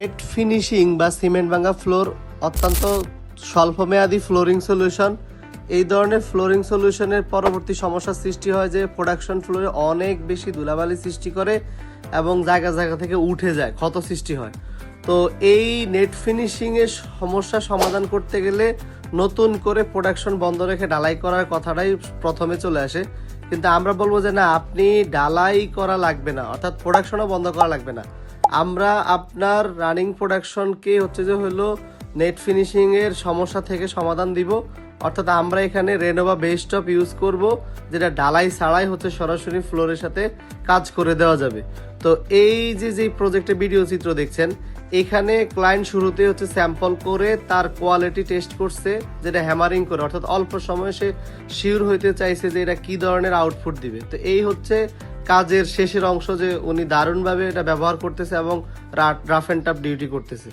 Net finishing বা cement ভাঙা floor অত্যন্ত স্বল্পমেয়াদী ফ্লোরিং সলিউশন এই ধরনের ফ্লোরিং সলিউশনের পরবর্তী সমস্যার সৃষ্টি হয় যে প্রোডাকশন ফ্লোরে অনেক বেশি ধুলাবালি সৃষ্টি করে এবং জায়গা জায়গা থেকে উঠে যায়, ক্ষত সৃষ্টি হয়। তো এই নেট ফিনিশিংয়ের সমস্যা সমাধান করতে গেলে নতুন করে প্রোডাকশন বন্ধ রেখে ডালাই করার কথাটাই প্রথমে চলে আসে। কিন্তু আমরা বলব যে না, আপনি ডালাই করা লাগবে না, অর্থাৎ প্রোডাকশনও বন্ধ করা লাগবে না। আমরা আপনার রানিং প্রোডাকশনকে হচ্ছে যে হলো নেট ফিনিশিংয়ের সমস্যা থেকে সমাধান দিব। অর্থাৎ আমরা এখানে রেনোভা বেস্টপ ইউজ করব, যেটা ডালাই ছাড়াই হচ্ছে সরাসরি ফ্লোরের সাথে কাজ করে দেওয়া যাবে। তো এই যে যে প্রজেক্টের ভিডিও চিত্র দেখছেন, এখানে ক্লায়েন্ট শুরুতে হচ্ছে স্যাম্পল করে, তার কোয়ালিটি টেস্ট করছে, যেটা হ্যামারিং করে। অর্থাৎ অল্প সময়ে সে শিওর হইতে চাইছে যে এটা কি ধরনের আউটপুট দিবে। তো এই হচ্ছে কাজের শেষের অংশ যে উনি দারুণভাবে এটা ব্যবহার করতেছে এবং রাফ অ্যান্ড টাফ ডিউটি করতেছে।